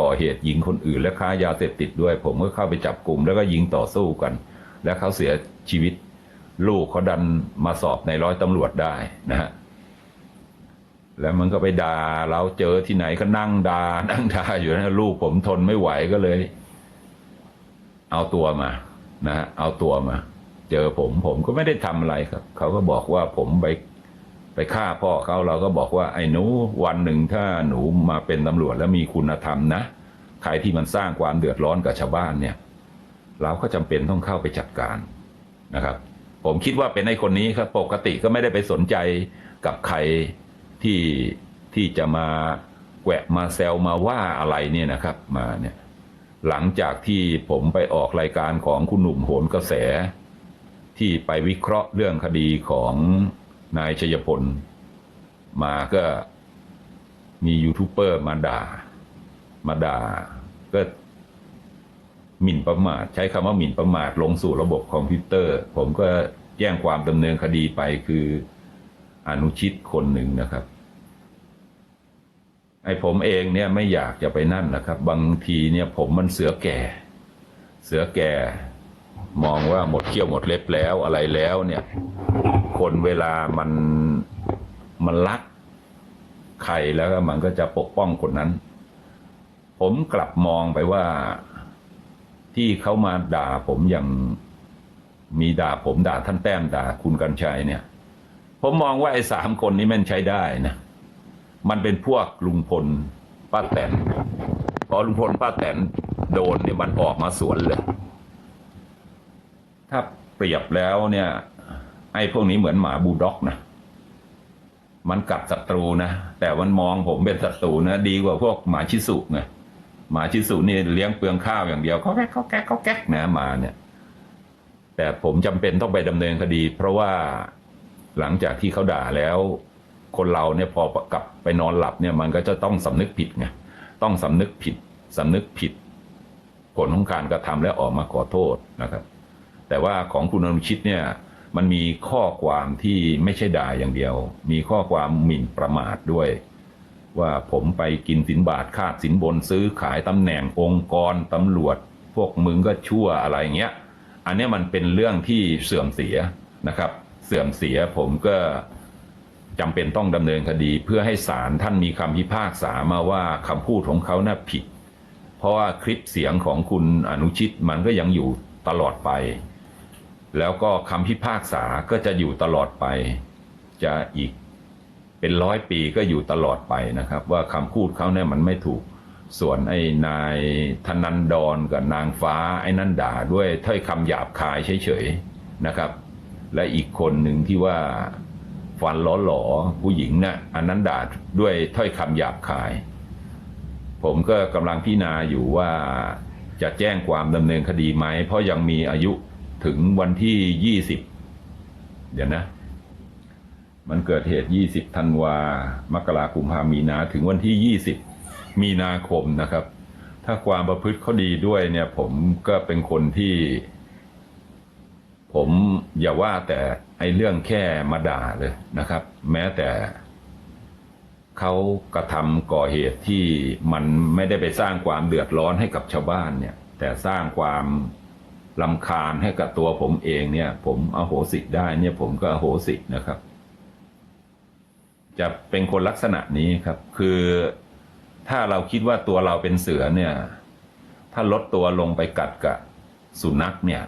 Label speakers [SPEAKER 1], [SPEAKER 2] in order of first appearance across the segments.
[SPEAKER 1] ก่อเหตุยิงคนอื่นและค้ายาเสพติดด้วย ผมก็เข้าไปจับกลุ่มแล้วก็ยิงต่อสู้กัน และเขาเสียชีวิต ลูกเขาดันมาสอบในร้อยตำรวจได้นะฮะแล้วมันก็ไปด่าเราเจอที่ไหนก็นั่งด่านั่งด่าอยู่นะลูกผมทนไม่ไหวก็เลย เอาตัวมานะฮะเอาตัวมา เจอผมผมก็ไม่ได้ทำอะไรครับ เขาก็บอกว่าผมไป ไปฆ่าพ่อเขาเราก็บอกว่าไอ้หนูวันหนึ่งถ้าหนูมาเป็นตำรวจแล้วมีคุณธรรมนะ ใครที่มันสร้างความเดือดร้อนกับชาวบ้านเนี่ย เราก็จำเป็นต้องเข้าไปจัดการนะครับ ผมคิดว่าเป็นไอ้คนนี้ครับ ปกติก็ไม่ได้ไปสนใจกับใครที่ที่จะมาแกวะมาแซวมาว่าอะไรเนี่ยนะครับมาเนี่ยหลังจากที่ผมไปออกรายการของคุณหนุ่มโหนกระแส ที่ไปวิเคราะห์เรื่องคดีของ นายชัยพล มาก็มียูทูบเบอร์มาด่า มาด่า ก็หมิ่นประมาท ใช้คำว่าหมิ่นประมาทลงสู่ระบบคอมพิวเตอร์ ผมก็แจ้งความดำเนินคดีไปคืออนุชิตคนหนึ่งนะครับไอ้ผมเองเนี่ยไม่อยากจะไปนั่นนะครับ บางทีเนี่ยผมมันเสือแก่ เสือแก่ มองว่าหมดเขี้ยวหมดเล็บแล้วอะไรแล้วเนี่ย คนเวลามันมันรักใครแล้วมันก็จะปกป้องคนนั้น ผมกลับมองไปว่าที่เขามาด่าผมอย่างมีด่าผมด่าท่านแต้มด่าคุณกัญชัยเนี่ย ผมมองว่าไอ้สามคนนี้มันใช้ได้นะมันเป็นพวกลุงพลป้าแตนพอลุงพลป้าแตนโดนเนี่ยมันออกมาสวนเลย ถ้าเปรียบแล้วเนี่ยไอ้พวกนี้เหมือนหมาบูลด็อกนะมันกัดศัตรูนะแต่มันมองผมเป็นศัตรูนะดีกว่าพวกหมาชิสุไงหมาชิสุนี่เลี้ยงเปลืองข้าวอย่างเดียวเขาแก๊กเขาแก๊กเขาแก๊กนะหมาเนี่ย แต่ผมจำเป็นต้องไปดำเนินคดี เพราะว่าหลังจากที่เขาด่าแล้ว คนเราเนี่ยพอกลับไปนอนหลับเนี่ย มันก็จะต้องสำนึกผิดไงต้องสำนึกผิดสำนึกผิด ผลของการกระทำและออกมาขอโทษนะครับ แต่ว่าของคุณอนุชิตเนี่ยมันมีข้อความที่ไม่ใช่ด่าอย่างเดียว มีข้อความหมิ่นประมาทด้วย ว่าผมไปกินสินบาทคาดสินบนซื้อขายตำแหน่งองค์กรตำรวจ พวกมึงก็ชั่วอะไรเงี้ย อันนี้มันเป็นเรื่องที่เสื่อมเสียนะครับ เสื่อมเสียผมก็จำเป็นต้องดำเนินคดี เพื่อให้ศาลท่านมีคำพิพากษามาว่าคำพูดของเขาน่ะผิด เพราะว่าคลิปเสียงของคุณอนุชิตมันก็ยังอยู่ตลอดไป แล้วก็คำพิพากษาก็จะอยู่ตลอดไป จะอีกเป็นร้อยปีก็อยู่ตลอดไปนะครับ ว่าคำพูดเขาเนี่ยมันไม่ถูกส่วนไอ้นายธนันดรกับนางฟ้าไอ้นั่นด่าด้วยถ้อยคำหยาบคายเฉยๆนะครับ และอีกคนหนึ่งที่ว่าฟันล้อหลอผู้หญิงนะ่ะอันนั้นด่าด้วยถ้อยคำหยาบคาย ผมก็กำลังพิจารณาอยู่ว่าจะแจ้งความดำเนินคดีไหม เพราะยังมีอายุ ถึงวันที่ยี่สิบเดี๋ยวนะ มันเกิดเหตุยี่สิบธันวามกราคมพามีนาถึงวันที่ยี่สิบมีนาคมนะครับ ถ้าความประพฤติเขาดีด้วยเนี่ยผมก็เป็นคนที่ ผมอย่าว่าแต่ไอ้เรื่องแค่มาด่าเลยนะครับ แม้แต่เขากระทำก่อเหตุที่มันไม่ได้ไปสร้างความเดือดร้อนให้กับชาวบ้านเนี่ย แต่สร้างความ ลำคาญให้กับตัวผมเองเนี่ย ผมอโหสิได้เนี่ยผมก็อโหสินะครับ จะเป็นคนลักษณะนี้ครับ คือถ้าเราคิดว่าตัวเราเป็นเสือเนี่ย ถ้าลดตัวลงไปกัดกับสุนัขเนี่ย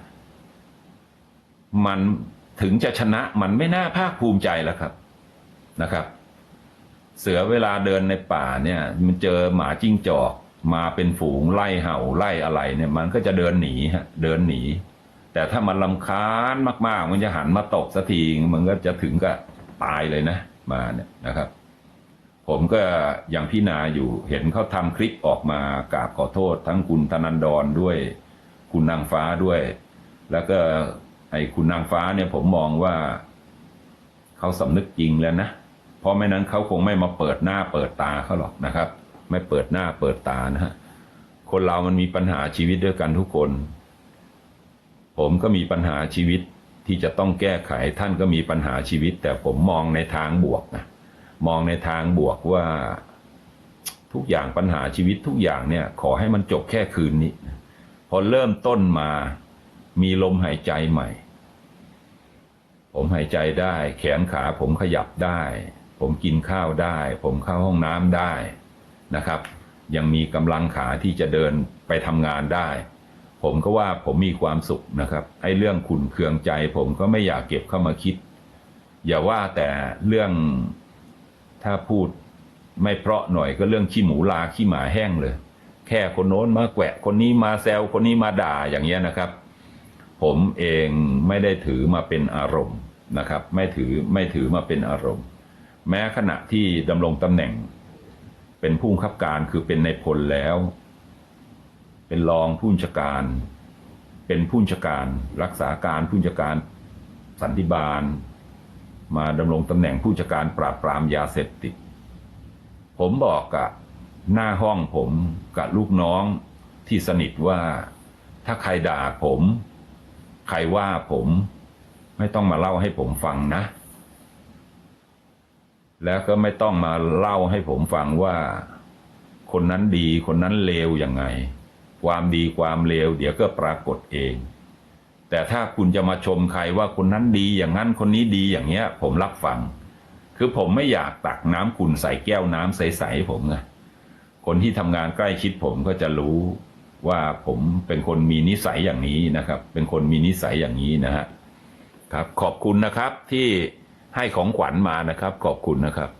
[SPEAKER 1] มันถึงจะชนะมันไม่น่าภาคภูมิใจแล้วครับนะครับ เสือเวลาเดินในป่าเนี่ย มันเจอหมาจิ้งจอก มาเป็นฝูงไล่เห่าไล่อะไรเนี่ย มันก็จะเดินหนีฮะเดินหนี แต่ถ้ามันลำคาญมาก ๆ มันจะหันมาตกสักทีมันก็จะถึงกับตายเลยนะมาเนี่ยนะครับ ผมก็อย่างพี่นาอยู่เห็นเขาทำคลิปออกมากราบขอโทษ ทั้งคุณธนันดรด้วย คุณนางฟ้าด้วย แล้วก็ไอ้คุณนางฟ้าเนี่ยผมมองว่าเขาสำนึกจริงแล้วนะ เพราะไม่นั้นเขาคงไม่มาเปิดหน้าเปิดตาเขาหรอกนะครับ ไม่เปิดหน้าเปิดตานะฮะคนเรามันมีปัญหาชีวิตด้วยกันทุกคน ผมก็มีปัญหาชีวิตที่จะต้องแก้ไขท่านก็มีปัญหาชีวิต แต่ผมมองในทางบวกนะมองในทางบวกว่าทุกอย่างปัญหาชีวิตทุกอย่างเนี่ย ขอให้มันจบแค่คืนนี้ พอเริ่มต้นมามีลมหายใจใหม่ ผมหายใจได้ แขนขาผมขยับได้ ผมกินข้าวได้ ผมเข้าห้องน้ำได้ นะครับ ยังมีกำลังขาที่จะเดินไปทำงานได้ ผมก็ว่าผมมีความสุขนะครับไอ้เรื่องขุนเคืองใจ ผมก็ไม่อยากเก็บเข้ามาคิด อย่าว่าแต่เรื่องถ้าพูดไม่เพราะหน่อยก็เรื่องขี้หมูลาขี้หมาแห้งเลย แค่คนโน้นมาแกวะ คนนี้มาแซวคนนี้มาด่าอย่างเงี้ยนะครับ ผมเองไม่ได้ถือมาเป็นอารมณ์นะครับ ไม่ถือไม่ถือมาเป็นอารมณ์ แม้ขณะที่ดำรงตำแหน่ง เป็นผู้บังคับการคือเป็นในายพลแล้ว เป็นรองผู้บัญชาการ เป็นผู้บัญชาการ รักษาการผู้บัญชาการสันติบาล มาดำรงตำแหน่งผู้บัญชาการปราบปรามยาเสพติด ผมบอกกับหน้าห้องผมกับลูกน้องที่สนิทว่าถ้าใครด่าผม ใครว่าผม ไม่ต้องมาเล่าให้ผมฟังนะ แล้วก็ไม่ต้องมาเล่าให้ผมฟังว่า คนนั้นดีคนนั้นเลวยังไง ความดีความเลวเดี๋ยวก็ปรากฏเอง แต่ถ้าคุณจะมาชมใครว่าคนนั้นดีอย่างนั้นคนนี้ดีอย่างเงี้ย ผมรับฟัง คือผมไม่อยากตักน้ำขุ่นใส่แก้วน้ำใสๆผมไงคนที่ทำงานใกล้ชิดผมก็จะรู้ว่าผมเป็นคนมีนิสัยอย่างนี้นะครับ เป็นคนมีนิสัยอย่างนี้นะฮะครับ ขอบคุณนะครับที่ ให้ของขวัญมานะครับ ขอบคุณนะครับ